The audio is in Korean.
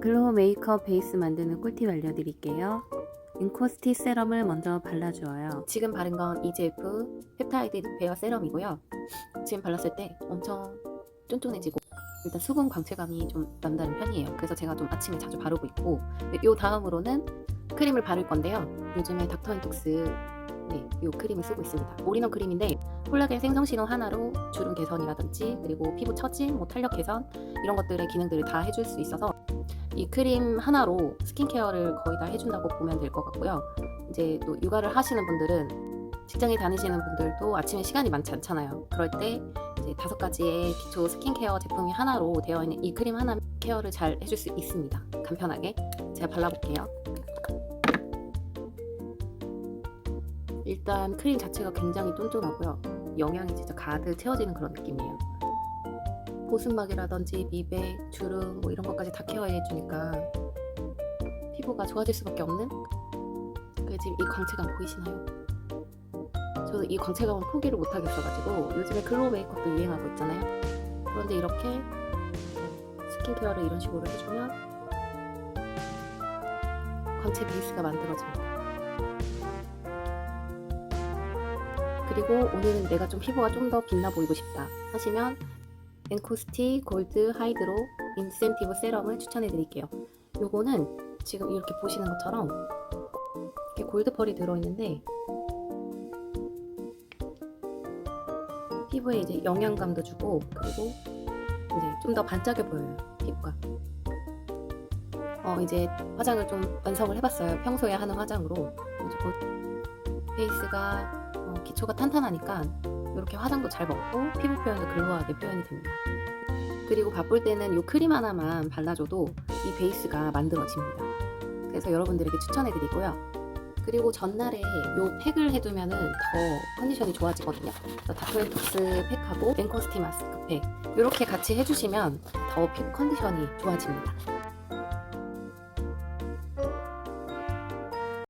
글로우 메이크업 베이스 만드는 꿀팁 알려드릴게요. 인코스티 세럼을 먼저 발라주어요. 지금 바른 건 EGF 펩타이드 리페어 세럼이고요. 지금 발랐을 때 엄청 쫀쫀해지고 일단 수분 광채감이 좀 남다른 편이에요. 그래서 제가 좀 아침에 자주 바르고 있고 요 다음으로는 크림을 바를 건데요. 요즘에 닥터앤톡스 네, 요 크림을 쓰고 있습니다. 올인원 크림인데 콜라겐 생성 신호 하나로 주름 개선이라든지 그리고 피부 처짐, 뭐 탄력 개선 이런 것들의 기능들을 다 해줄 수 있어서 이 크림 하나로 스킨케어를 거의 다 해준다고 보면 될 것 같고요. 이제 또 육아를 하시는 분들은 직장에 다니시는 분들도 아침에 시간이 많지 않잖아요. 그럴 때 이제 다섯 가지의 기초 스킨케어 제품이 하나로 되어 있는 이 크림 하나 케어를 잘 해줄 수 있습니다. 간편하게 제가 발라볼게요. 일단 크림 자체가 굉장히 쫀쫀하고요. 영양이 진짜 가득 채워지는 그런 느낌이에요. 보습막이라든지 미백, 주름 뭐 이런 것까지 다 케어해 주니까 피부가 좋아질 수밖에 없는 그 지금 이 광채감 보이시나요? 저는 이 광채감은 포기를 못 하겠어가지고 요즘에 글로우 메이크업도 유행하고 있잖아요. 그런데 이렇게 스킨케어를 이런 식으로 해주면 광채 베이스가 만들어집니다. 그리고 오늘은 내가 좀 피부가 좀 더 빛나 보이고 싶다 하시면 엔코스티 골드 하이드로 인센티브 세럼을 추천해 드릴게요. 요거는 지금 이렇게 보시는 것처럼 이렇게 골드 펄이 들어있는데 피부에 이제 영양감도 주고 그리고 이제 좀 더 반짝여 보여요 피부가. 어 이제 화장을 좀 완성을 해봤어요. 평소에 하는 화장으로 무조건 베이스가 어, 기초가 탄탄하니까 이렇게 화장도 잘 먹고 피부 표현도 글로우하게 표현이 됩니다. 그리고 바쁠 때는 이 크림 하나만 발라줘도 이 베이스가 만들어집니다. 그래서 여러분들에게 추천해드리고요. 그리고 전날에 이 팩을 해두면 은 더 컨디션이 좋아지거든요. 다크앤톡스 팩하고 뱅커스티 마스크 팩 이렇게 같이 해주시면 더 피부 컨디션이 좋아집니다.